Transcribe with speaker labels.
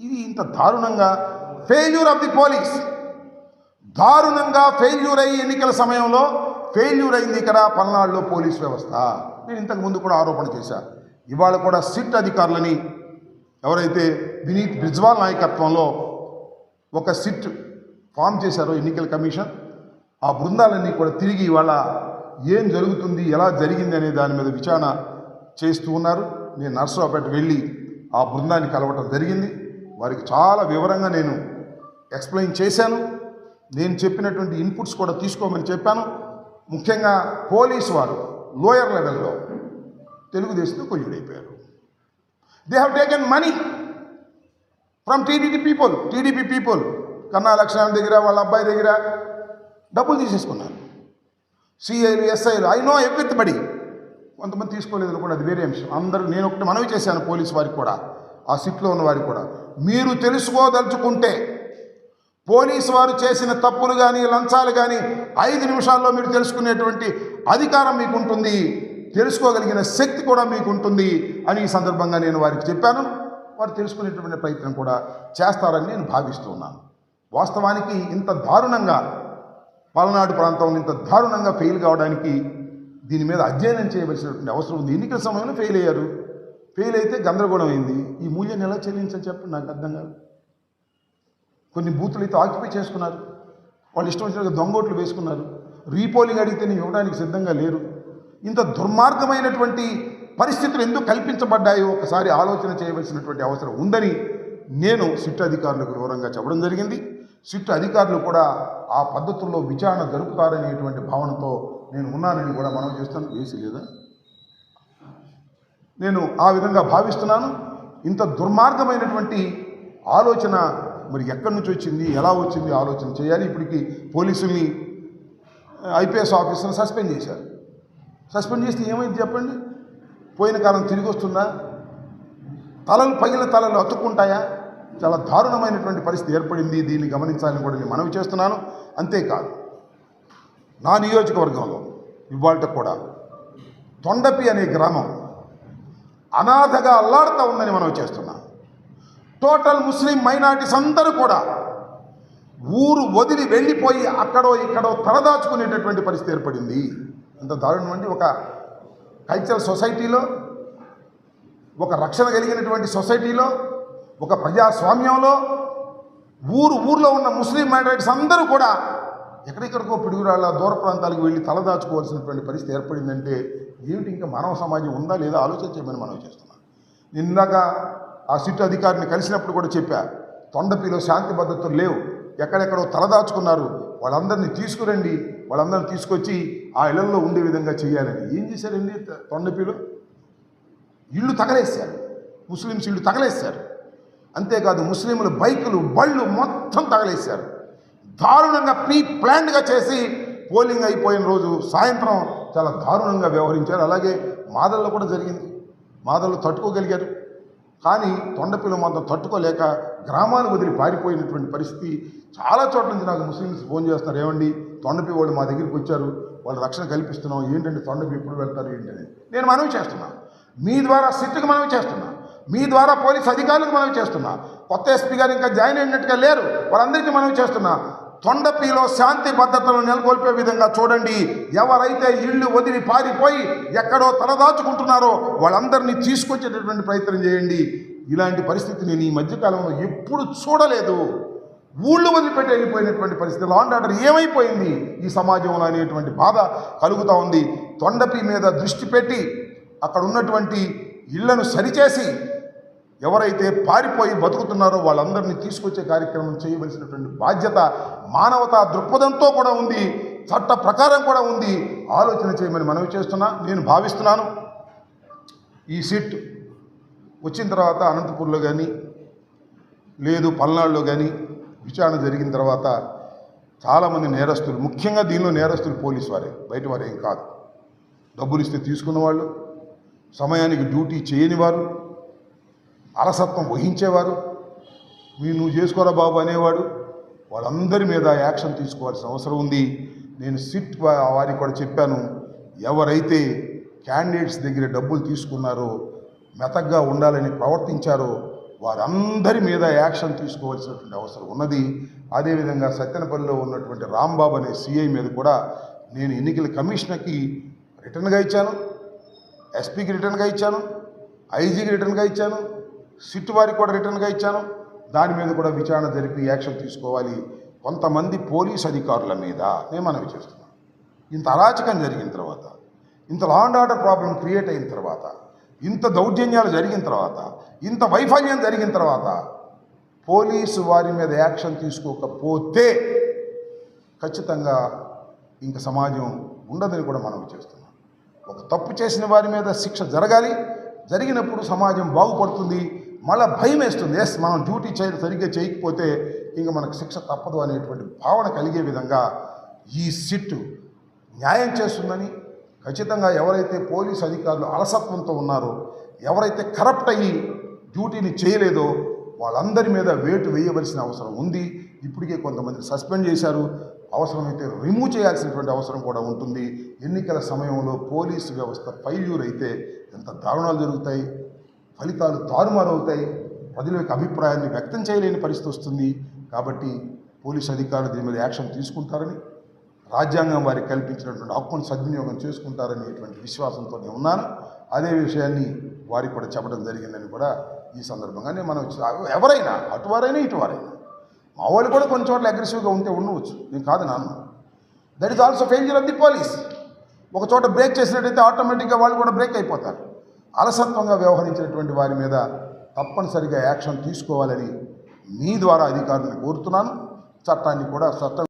Speaker 1: ఇది ఇంత దారుణంగా ఫెయిల్యూర్ ఆఫ్ ది పోలీస్ దారుణంగా ఫెయిల్యూర్ అయ్యి ఎన్నికల సమయంలో ఫెయిల్యూర్ అయింది ఇక్కడ పల్నాడులో పోలీస్ వ్యవస్థ. నేను ఇంతకు ముందు కూడా ఆరోపణ చేశాను ఇవాళ కూడా సిట్ అధికారులని ఎవరైతే వినీత్ బ్రిజ్వాల్ నాయకత్వంలో ఒక సిట్ ఫామ్ చేశారో ఎన్నికల కమిషన్ ఆ బృందాలన్నీ కూడా తిరిగి ఇవాళ ఏం జరుగుతుంది ఎలా జరిగింది అనే దాని మీద విచారణ చేస్తూ ఉన్నారు. నేను నర్సరావుపేట వెళ్ళి ఆ బృందాన్ని కలవటం జరిగింది. వారికి చాలా వివరంగా నేను ఎక్స్ప్లెయిన్ చేశాను. నేను చెప్పినటువంటి ఇన్పుట్స్ కూడా తీసుకోమని చెప్పాను. ముఖ్యంగా పోలీసు వారు లోయర్ లెవెల్లో తెలుగుదేశంతో కొయ్యుడైపోయారు. They have taken money from TDP people TDP people Kanna Lakshman దగ్గర వాళ్ళ అబ్బాయి దగ్గర డబ్బులు తీసేసుకున్నారు. సిఐలు ఎస్ఐలు ఐ నో ఎవ్రీత్ బడి కొంతమంది తీసుకోలేదు కూడా అది వేరే అంశం. అందరూ నేను ఒకటి మనవి చేశాను పోలీసు వారికి కూడా ఆ సిట్లో ఉన్న వారికి కూడా. మీరు తెలుసుకోదలుచుకుంటే పోలీసు వారు చేసిన తప్పులు కానీ లంచాలు కానీ ఐదు నిమిషాల్లో మీరు తెలుసుకునేటువంటి అధికారం మీకు ఉంటుంది తెలుసుకోగలిగిన శక్తి కూడా మీకు ఉంటుంది అని ఈ సందర్భంగా నేను వారికి చెప్పాను. వారు తెలుసుకునేటువంటి ప్రయత్నం కూడా చేస్తారని నేను భావిస్తున్నాను వాస్తవానికి ఇంత దారుణంగా పల్నాడు ప్రాంతంలో ఇంత దారుణంగా ఫెయిల్ కావడానికి దీని మీద అధ్యయనం చేయవలసినటువంటి అవసరం ఉంది. ఎన్నికల సమయంలో ఫెయిల్ అయ్యారు. ఫెయిల్ అయితే గందరగోళం అయింది. ఈ మూల్యాన్ని ఎలా చెల్లించని చెప్పండి నాకు అర్థం కాదు. కొన్ని బూతులు అయితే ఆక్యుపై చేసుకున్నారు. వాళ్ళు ఇష్టం వచ్చినట్టుగా దొంగోట్లు వేసుకున్నారు. రీపోలింగ్ అడిగితే నేను ఇవ్వడానికి సిద్ధంగా లేరు. ఇంత దుర్మార్గమైనటువంటి పరిస్థితులు ఎందుకు కల్పించబడ్డాయో ఒకసారి ఆలోచన చేయవలసినటువంటి అవసరం ఉందని నేను సిట్ అధికారులకు వివరంగా చెప్పడం జరిగింది. సిట్ అధికారులు కూడా ఆ పద్ధతుల్లో విచారణ జరుపుతారనేటువంటి భావనతో నేను ఉన్నానని కూడా మనం చేస్తాను. వేసి లేదా? నేను ఆ విధంగా భావిస్తున్నాను. ఇంత దుర్మార్గమైనటువంటి ఆలోచన మరి ఎక్కడి నుంచి వచ్చింది? ఎలా వచ్చింది? ఆలోచన చేయాలి. ఇప్పటికి పోలీసుల్ని ఐపీఎస్ ఆఫీసర్ని సస్పెండ్ చేశారు. సస్పెండ్ చేస్తే ఏమైంది చెప్పండి? పోయిన కాలం తిరిగి వస్తుందా? తలలు పగిలిన తలలు అతుక్కుంటాయా? చాలా దారుణమైనటువంటి పరిస్థితి ఏర్పడింది. దీన్ని గమనించాలని కూడా నేను మనవి చేస్తున్నాను. అంతేకాదు నా నియోజకవర్గంలో ఇవాళ కూడా తొండపి అనే గ్రామం అనాథగా అల్లాడుతూ ఉందని మనం చేస్తున్నాం. టోటల్ ముస్లిం మైనార్టీస్ అందరూ కూడా ఊరు వదిలి వెళ్ళిపోయి అక్కడో ఇక్కడో తలదాచుకునేటటువంటి పరిస్థితి ఏర్పడింది. అంత దారుణం అండి. ఒక కల్చరల్ సొసైటీలో ఒక రక్షణ కలిగినటువంటి సొసైటీలో ఒక ప్రజాస్వామ్యంలో ఊరు ఊర్లో ఉన్న ముస్లిం మైనారిటీస్ అందరూ కూడా ఎక్కడెక్కడికో పిడుగురాళ్ళ దూర ప్రాంతాలకు వెళ్ళి తలదాచుకోవాల్సినటువంటి పరిస్థితి ఏర్పడిందంటే ఏమిటి ఇంకా మానవ సమాజం ఉందా లేదా ఆలోచించమని మనం చేస్తున్నాం. నిన్నాక ఆ సిట్ అధికారిని కలిసినప్పుడు కూడా చెప్పా తొండపిలో శాంతి భద్రతలు లేవు ఎక్కడెక్కడో తలదాచుకున్నారు వాళ్ళందరినీ తీసుకురండి వాళ్ళందరినీ తీసుకొచ్చి ఆ ఇళ్ళలో ఉండే విధంగా చేయాలని. ఏం చేశారండి తొండపిలో? ఇళ్ళు తగలేశారు ముస్లిమ్స్ ఇళ్ళు తగలేశారు. అంతేకాదు ముస్లింలు బైకులు బళ్ళు మొత్తం తగలేశారు. దారుణంగా ప్రీ ప్లాన్డ్గా చేసి పోలింగ్ అయిపోయిన రోజు సాయంత్రం చాలా దారుణంగా వ్యవహరించారు. అలాగే మాదల్లో కూడా జరిగింది. మాదల్లో తట్టుకోగలిగారు. కానీ తొండపిల్ల మాత్రం తట్టుకోలేక గ్రామాన్ని వదిలి పారిపోయినటువంటి పరిస్థితి చాలా చోట్ల నుంచి నాకు ముస్లిమ్స్ ఫోన్ చేస్తున్నారు. ఏమండి తొండపి వాళ్ళు మా దగ్గరికి వచ్చారు. వాళ్ళు రక్షణ కల్పిస్తున్నాం. ఏంటంటే తొండపి ఎప్పుడు వెళ్తారు ఏంటని. నేను మనవి చేస్తున్నా. మీ ద్వారా సిట్టుకు మనవి చేస్తున్నా. మీ ద్వారా పోలీస్ అధికారులకు మనవి చేస్తున్నా. కొత్త ఎస్పీ గారు ఇంకా జాయిన్ అయినట్టుగా లేరు. వాళ్ళందరికీ మనవి చేస్తున్నా. తొండపిలో శాంతి భద్రతలను నెలకొల్పే విధంగా చూడండి. ఎవరైతే ఇళ్ళు వదిలి పారిపోయి ఎక్కడో తలదాచుకుంటున్నారో వాళ్ళందరినీ తీసుకొచ్చేటటువంటి ప్రయత్నం చేయండి. ఇలాంటి పరిస్థితి నేను ఈ మధ్యకాలంలో ఎప్పుడు చూడలేదు. ఊళ్ళు వదిలిపెట్టి వెళ్ళిపోయినటువంటి పరిస్థితి లా ఆర్డర్ ఏమైపోయింది? ఈ సమాజంలో అనేటువంటి బాధ కలుగుతూ ఉంది. తొండపి మీద దృష్టి పెట్టి అక్కడ ఉన్నటువంటి ఇళ్ళను సరిచేసి ఎవరైతే పారిపోయి బతుకుతున్నారో వాళ్ళందరినీ తీసుకొచ్చే కార్యక్రమం చేయవలసినటువంటి బాధ్యత మానవతా దృక్పథంతో కూడా ఉంది చట్ట ప్రకారం కూడా ఉంది. ఆలోచన చేయమని మనవి చేస్తున్నా నేను భావిస్తున్నాను. ఈ సీట్ వచ్చిన తర్వాత అనంతపూర్లో కానీ లేదు పల్నాడులో కానీ విచారణ జరిగిన తర్వాత చాలామంది నేరస్తులు ముఖ్యంగా దీనిలో నేరస్తులు పోలీసు వారే బయట వారేం కాదు. డబ్బులు ఇస్తే తీసుకున్న వాళ్ళు సమయానికి డ్యూటీ చేయని వారు అలసత్వం వహించేవారు. మీ నువ్వు చేసుకోరా బాబు అనేవాడు. వాళ్ళందరి మీద యాక్షన్ తీసుకోవాల్సిన అవసరం ఉంది. నేను సిట్ వారికి కూడా చెప్పాను. ఎవరైతే క్యాండిడేట్స్ దగ్గర డబ్బులు తీసుకున్నారో మెతగ్గా ఉండాలని ప్రవర్తించారో వారందరి మీద యాక్షన్ తీసుకోవాల్సినటువంటి అవసరం ఉన్నది. అదేవిధంగా సత్యనపల్లిలో ఉన్నటువంటి రాంబాబు అనే సిఐ మీద కూడా నేను ఎన్నికల కమిషనర్కి రిటర్న్గా ఇచ్చాను. ఎస్పీకి రిటర్న్గా ఇచ్చాను. ఐజీకి రిటర్న్గా ఇచ్చాను. సిట్ వారికి కూడా రిటర్న్గా ఇచ్చాను. దాని మీద కూడా విచారణ జరిపి యాక్షన్ తీసుకోవాలి. కొంతమంది పోలీస్ అధికారుల మీద నేను మనవి చేస్తున్నాను ఇంత అరాచకం జరిగిన తర్వాత ఇంత law and order problem create అయిన తర్వాత ఇంత దౌర్జన్యాలు జరిగిన తర్వాత ఇంత వైఫల్యం జరిగిన తర్వాత పోలీసు వారి మీద యాక్షన్ తీసుకోకపోతే ఖచ్చితంగా ఇంకా సమాజం ఉండదని కూడా మనం చేస్తున్నాం. ఒక తప్పు చేసిన వారి మీద శిక్ష జరగాలి. జరిగినప్పుడు సమాజం బాగుపడుతుంది. మళ్ళీ భయం వేస్తుంది. ఎస్ మనం డ్యూటీ చేయ సరిగ్గా చేయకపోతే ఇంక మనకు శిక్ష తప్పదు అనేటువంటి భావన కలిగే విధంగా ఈ సిట్టు న్యాయం చేస్తుందని ఖచ్చితంగా ఎవరైతే పోలీసు అధికారులు అలసత్వంతో ఉన్నారో ఎవరైతే కరప్ట్ అయ్యి డ్యూటీని చేయలేదో వాళ్ళందరి మీద వేటు వేయవలసిన అవసరం ఉంది. ఇప్పటికే కొంతమంది సస్పెండ్ చేశారు. అవసరమైతే రిమూవ్ చేయాల్సినటువంటి అవసరం కూడా ఉంటుంది. ఎన్నికల సమయంలో పోలీసు వ్యవస్థ ఫైల్యూర్ అయితే ఎంత దారుణాలు జరుగుతాయి. ఫలితాలు తారుమారు అవుతాయి ప్రజల యొక్క అభిప్రాయాన్ని వ్యక్తం చేయలేని పరిస్థితి వస్తుంది. కాబట్టి పోలీసు అధికారులు దీని మీద యాక్షన్ తీసుకుంటారని రాజ్యాంగం వారికి కల్పించినటువంటి హక్కును సద్వినియోగం చేసుకుంటారనేటువంటి విశ్వాసంతో నేను ఉన్నాను. అదే విషయాన్ని వారికి కూడా చెప్పడం జరిగిందని కూడా ఈ సందర్భంగానే మనం ఎవరైనా అటువారైనా ఇటువారైనా మా వాళ్ళు కూడా కొన్ని చోట్ల అగ్రెసివ్గా ఉంటే ఉండవచ్చు. నేను కాదు నాన్న. That is also failure of the police ఒక చోట బ్రేక్ చేసినట్టయితే ఆటోమేటిక్గా వాళ్ళు కూడా బ్రేక్ అయిపోతారు. అలసత్వంగా వ్యవహరించినటువంటి వారి మీద తప్పనిసరిగా యాక్షన్ తీసుకోవాలని మీ ద్వారా అధికారులను కోరుతున్నాను. చట్టాన్ని కూడా చట్టం